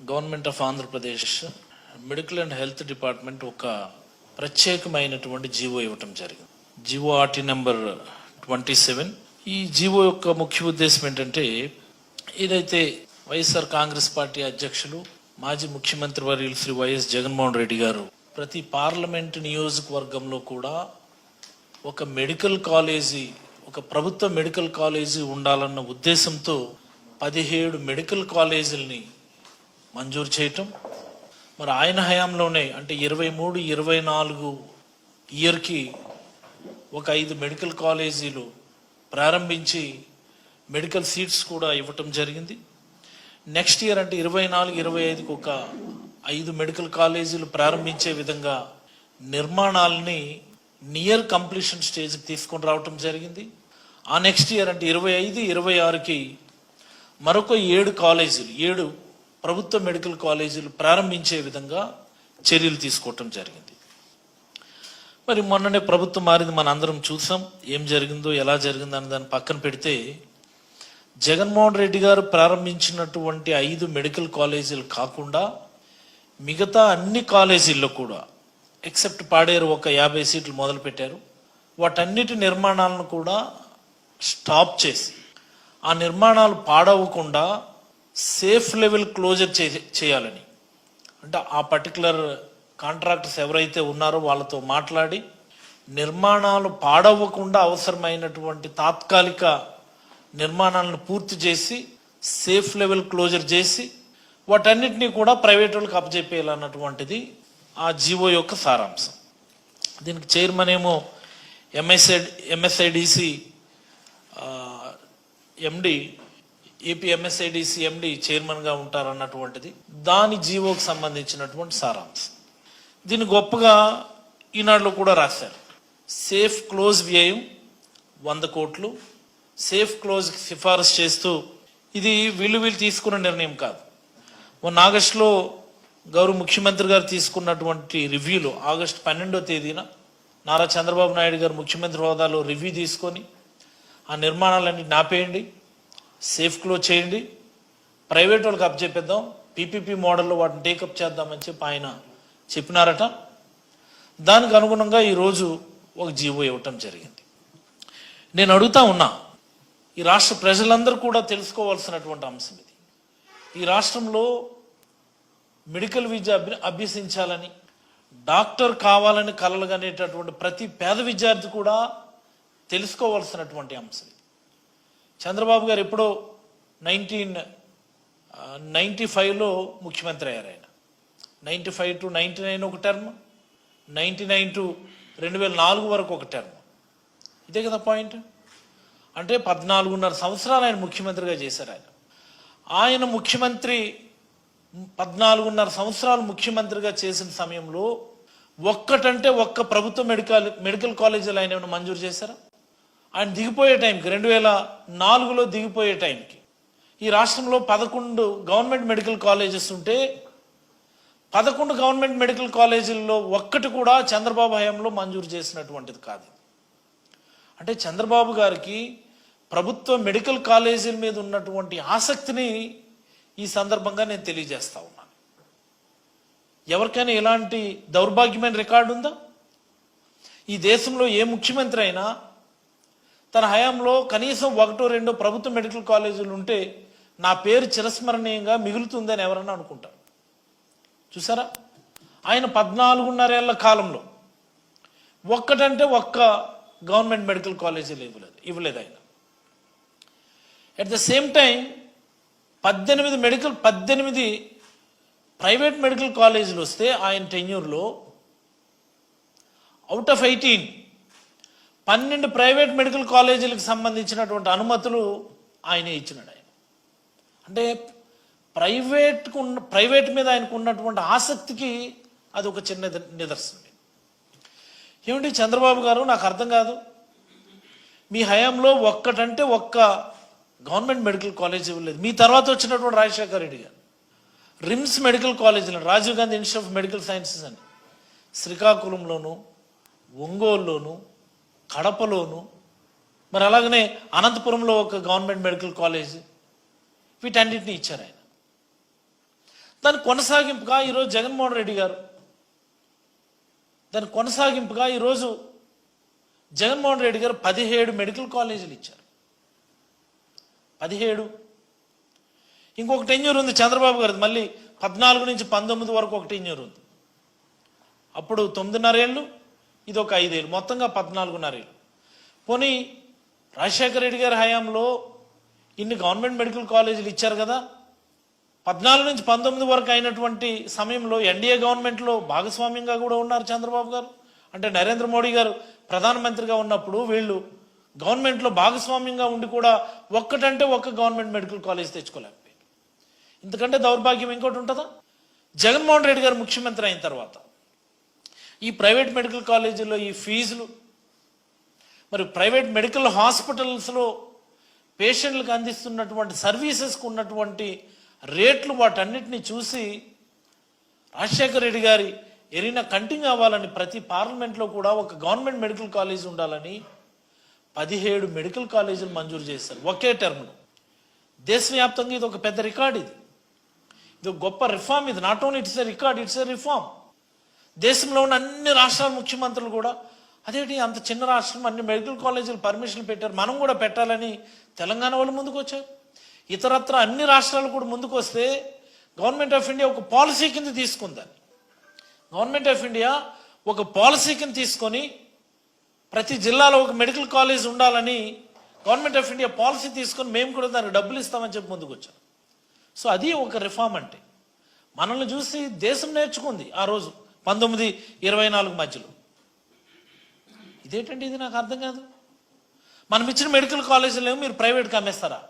Government of Andhra Pradesh medical and health department ఒక ప్రత్యేకమైనటువంటి GO ఇవ్వటం జరిగింది. GO RT number twenty seven. ఈ జీవో యొక్క ముఖ్య ఉద్దేశం ఏంటంటే ఏదైతే వైఎస్ఆర్ కాంగ్రెస్ పార్టీ అధ్యక్షులు మాజీ ముఖ్యమంత్రి వర్యులు శ్రీ వైఎస్ జగన్మోహన్ రెడ్డి గారు ప్రతి పార్లమెంట్ నియోజకవర్గంలో కూడా ఒక మెడికల్ కాలేజీ ఒక ప్రభుత్వ మెడికల్ కాలేజీ ఉండాలన్న ఉద్దేశంతో పదిహేడు మెడికల్ కాలేజీలని మంజూరు చేయటం. మరి ఆయన హయాంలోనే అంటే ఇరవై మూడు ఇరవై నాలుగు ఇయర్కి ఒక ఐదు మెడికల్ కాలేజీలు ప్రారంభించి మెడికల్ సీట్స్ కూడా ఇవ్వటం జరిగింది. నెక్స్ట్ ఇయర్ అంటే ఇరవై నాలుగు ఇరవై ఐదుకి ఒక ఐదు మెడికల్ కాలేజీలు ప్రారంభించే విధంగా నిర్మాణాలని నియర్ కంప్లీషన్ స్టేజ్కి తీసుకొని రావటం జరిగింది. ఆ నెక్స్ట్ ఇయర్ అంటే ఇరవై ఐదు ఇరవై ఆరుకి మరొక ఏడు కాలేజీలు ఏడు ప్రభుత్వ మెడికల్ కాలేజీలు ప్రారంభించే విధంగా చర్యలు తీసుకోవటం జరిగింది. మరి మొన్ననే ప్రభుత్వం మారింది మన అందరం చూసాం. ఏం జరిగిందో ఎలా జరిగిందో అని దాన్ని పక్కన పెడితే జగన్మోహన్ రెడ్డి గారు ప్రారంభించినటువంటి ఐదు మెడికల్ కాలేజీలు కాకుండా మిగతా అన్ని కాలేజీల్లో కూడా ఎక్సెప్ట్ పాడేరు ఒక యాభై సీట్లు మొదలుపెట్టారు. వాటన్నిటి నిర్మాణాలను కూడా స్టాప్ చేసి ఆ నిర్మాణాలు పాడవకుండా సేఫ్ లెవెల్ క్లోజర్ చే చేయాలని. అంటే ఆ పర్టికులర్ కాంట్రాక్టర్స్ ఎవరైతే ఉన్నారో వాళ్ళతో మాట్లాడి నిర్మాణాలు పాడవ్వకుండా అవసరమైనటువంటి తాత్కాలిక నిర్మాణాలను పూర్తి చేసి సేఫ్ లెవెల్ క్లోజర్ చేసి వాటన్నిటినీ కూడా ప్రైవేట్ వాళ్ళకి అప్పచెప్పేయాలన్నటువంటిది ఆ జీవో యొక్క సారాంశం. దీనికి చైర్మన్ ఏమో MSI MSIDC MD AP MSIDC MD చైర్మన్గా ఉంటారన్నటువంటిది. దాని జీవోకి సంబంధించినటువంటి సారాంశం. దీన్ని గొప్పగా ఈనాడులో కూడా రాశారు. సేఫ్ క్లోజ్ వ్యయం వంద కోట్లు. సేఫ్ క్లోజ్ సిఫారసు చేస్తూ ఇది వీళ్ళు వీళ్ళు తీసుకున్న నిర్ణయం కాదు. మొన్న ఆగస్టులో గౌరవ ముఖ్యమంత్రి గారు తీసుకున్నటువంటి రివ్యూలో ఆగస్టు పన్నెండో తేదీన నారా చంద్రబాబు నాయుడు గారు ముఖ్యమంత్రి హోదాలో రివ్యూ తీసుకొని ఆ నిర్మాణాలన్నీ నాపేయండి. సేఫ్ క్లోజ్ చేయండి. ప్రైవేట్ వాళ్ళకి అప్పచెప్పేద్దాం పీపీపీ మోడల్లో వాటిని టేకప్ చేద్దామని చెప్పి ఆయన చెప్పినారట. దానికి అనుగుణంగా ఈరోజు ఒక జీవో ఇవ్వటం జరిగింది. నేను అడుగుతా ఉన్నా ఈ రాష్ట్ర ప్రజలందరూ కూడా తెలుసుకోవాల్సినటువంటి అంశం ఇది. ఈ రాష్ట్రంలో మెడికల్ విద్య అభ్య అభ్యసించాలని డాక్టర్ కావాలని కలలుగనేటటువంటి ప్రతి పేద విద్యార్థి కూడా తెలుసుకోవాల్సినటువంటి అంశం ఇది. చంద్రబాబు గారు ఎప్పుడో నైన్టీన్ నైంటీ ఫైవ్లో ముఖ్యమంత్రి అయ్యారు ఆయన. Ninety five to ninety nine ఒక టర్మ్ నైంటీ నైన్ టు రెండు వేల నాలుగు వరకు ఒక టర్మ్. ఇదే కదా పాయింట్? అంటే పద్నాలుగున్నర సంవత్సరాలు ఆయన ముఖ్యమంత్రిగా చేశారు ఆయన. ఆయన ముఖ్యమంత్రి పద్నాలుగున్నర సంవత్సరాలు ముఖ్యమంత్రిగా చేసిన సమయంలో ఒక్కటంటే ఒక్క ప్రభుత్వ మెడికల్ మెడికల్ కాలేజీలు ఆయన ఏమైనా మంజూరు చేశారా? ఆయన దిగిపోయే టైంకి రెండు వేల నాలుగులో దిగిపోయే టైంకి. ఈ రాష్ట్రంలో పదకొండు గవర్నమెంట్ మెడికల్ కాలేజెస్ ఉంటే పదకొండు గవర్నమెంట్ మెడికల్ కాలేజీల్లో ఒక్కటి కూడా చంద్రబాబు హయాంలో మంజూరు చేసినటువంటిది కాదు. అంటే చంద్రబాబు గారికి ప్రభుత్వ మెడికల్ కాలేజీల మీద ఉన్నటువంటి ఆసక్తిని ఈ సందర్భంగా నేను తెలియజేస్తా ఉన్నాను. ఎవరికైనా ఇలాంటి దౌర్భాగ్యమైన రికార్డు ఉందా ఈ దేశంలో ఏ ముఖ్యమంత్రి అయినా తన హయాంలో కనీసం ఒకటో రెండో ప్రభుత్వ మెడికల్ కాలేజీలు ఉంటే నా పేరు చిరస్మరణీయంగా మిగులుతుందని ఎవరన్నా అనుకుంటారు. చూసారా? ఆయన పద్నాలుగున్నరేళ్ళ కాలంలో ఒక్కటంటే ఒక్క గవర్నమెంట్ మెడికల్ కాలేజీలు ఇవ్వలేదు ఇవ్వలేదు ఆయన. అట్ ద సేమ్ టైం పద్దెనిమిది మెడికల్ పద్దెనిమిది ప్రైవేట్ మెడికల్ కాలేజీలు వస్తే ఆయన టెన్యూర్లో అవుట్ ఆఫ్ ఎయిటీన్ పన్నెండు ప్రైవేట్ మెడికల్ కాలేజీలకు సంబంధించినటువంటి అనుమతులు ఆయనే ఇచ్చినాడు ఆయన. అంటే ప్రైవేట్కు ఉన్న ప్రైవేట్ మీద ఆయనకు ఉన్నటువంటి ఆసక్తికి అది ఒక చిన్న నిదర్శనం. ఏమిటి చంద్రబాబు గారు నాకు అర్థం కాదు. మీ హయాంలో ఒక్కటంటే ఒక్క గవర్నమెంట్ మెడికల్ కాలేజ్ ఇవ్వలేదు. మీ తర్వాత వచ్చినటువంటి రాజశేఖర రెడ్డి గారు రిమ్స్ మెడికల్ కాలేజీలో Rajiv Gandhi institute of medical sciences అని శ్రీకాకుళంలోను ఒంగోలులోను కడపలోను మరి అలాగనే అనంతపురంలో ఒక గవర్నమెంట్ మెడికల్ కాలేజ్ వీటన్నిటిని ఇచ్చారు ఆయన. దాని కొనసాగింపుగా ఈరోజు జగన్మోహన్ రెడ్డి గారు దాని కొనసాగింపుగా ఈరోజు జగన్మోహన్ రెడ్డి గారు పదిహేడు మెడికల్ కాలేజీలు ఇచ్చారు. పదిహేడు. ఇంకొక టెన్యూర్ ఉంది చంద్రబాబు గారిది మళ్ళీ పద్నాలుగు నుంచి పంతొమ్మిది వరకు ఒక టెన్యూర్ ఉంది. అప్పుడు తొమ్మిదిన్నర ఏళ్ళు ఇది ఒక ఐదేళ్ళు మొత్తంగా పద్నాలుగున్నరేళ్ళు పోనీ రాజశేఖర రెడ్డి గారి హయాంలో ఇన్ని గవర్నమెంట్ మెడికల్ కాలేజీలు ఇచ్చారు కదా? పద్నాలుగు నుంచి పంతొమ్మిది వరకు అయినటువంటి సమయంలో ఎన్డీఏ గవర్నమెంట్లో భాగస్వామ్యంగా కూడా ఉన్నారు చంద్రబాబు గారు. అంటే నరేంద్ర మోడీ గారు ప్రధానమంత్రిగా ఉన్నప్పుడు వీళ్ళు గవర్నమెంట్లో భాగస్వామ్యంగా ఉండి కూడా ఒక్కటంటే ఒక్క గవర్నమెంట్ మెడికల్ కాలేజ్ తెచ్చుకోలేకపోయారు. ఇంతకంటే దౌర్భాగ్యం ఇంకోటి ఉంటుందా? జగన్మోహన్ రెడ్డి గారు ముఖ్యమంత్రి అయిన తర్వాత ఈ ప్రైవేట్ మెడికల్ కాలేజీలో ఈ ఫీజులు మరి ప్రైవేట్ మెడికల్ హాస్పిటల్స్లో పేషెంట్లకు అందిస్తున్నటువంటి సర్వీసెస్కు ఉన్నటువంటి రేట్లు వాటన్నిటిని చూసి రాజశేఖర రెడ్డి గారి ఎరిన కంటిన్యూ అవ్వాలని ప్రతి పార్లమెంట్లో కూడా ఒక గవర్నమెంట్ మెడికల్ కాలేజ్ ఉండాలని పదిహేడు మెడికల్ కాలేజీలు మంజూరు చేశారు ఒకే టర్మ్లో. దేశవ్యాప్తంగా ఇది ఒక పెద్ద రికార్డ్ ఇది. ఇది ఒక గొప్ప రిఫార్మ్ ఇది. Not only it's a record it's a reform దేశంలో ఉన్న అన్ని రాష్ట్రాల ముఖ్యమంత్రులు కూడా అదేంటి అంత చిన్న రాష్ట్రం అన్ని మెడికల్ కాలేజీలు పర్మిషన్ పెట్టారు మనం కూడా పెట్టాలని తెలంగాణ వాళ్ళు ముందుకు వచ్చారు. ఇతరత్ర అన్ని రాష్ట్రాలు కూడా ముందుకు వస్తే గవర్నమెంట్ ఆఫ్ ఇండియా ఒక పాలసీ కింద తీసుకుందని గవర్నమెంట్ ఆఫ్ ఇండియా ఒక పాలసీ కింద తీసుకొని ప్రతి జిల్లాలో ఒక మెడికల్ కాలేజ్ ఉండాలని గవర్నమెంట్ ఆఫ్ ఇండియా పాలసీ తీసుకొని మేము కూడా దానికి డబ్బులు ఇస్తామని చెప్పి ముందుకు వచ్చాం. సో అది ఒక రిఫార్మ్ అంటే. మనల్ని చూసి దేశం నేర్చుకుంది ఆ రోజు. పంతొమ్మిది ఇరవై నాలుగు మధ్యలో. ఇదేంటండి ఇది నాకు అర్థం కాదు? మనం ఇచ్చిన మెడికల్ కాలేజీలు ఏమో మీరు ప్రైవేట్కి అమ్మేస్తారా?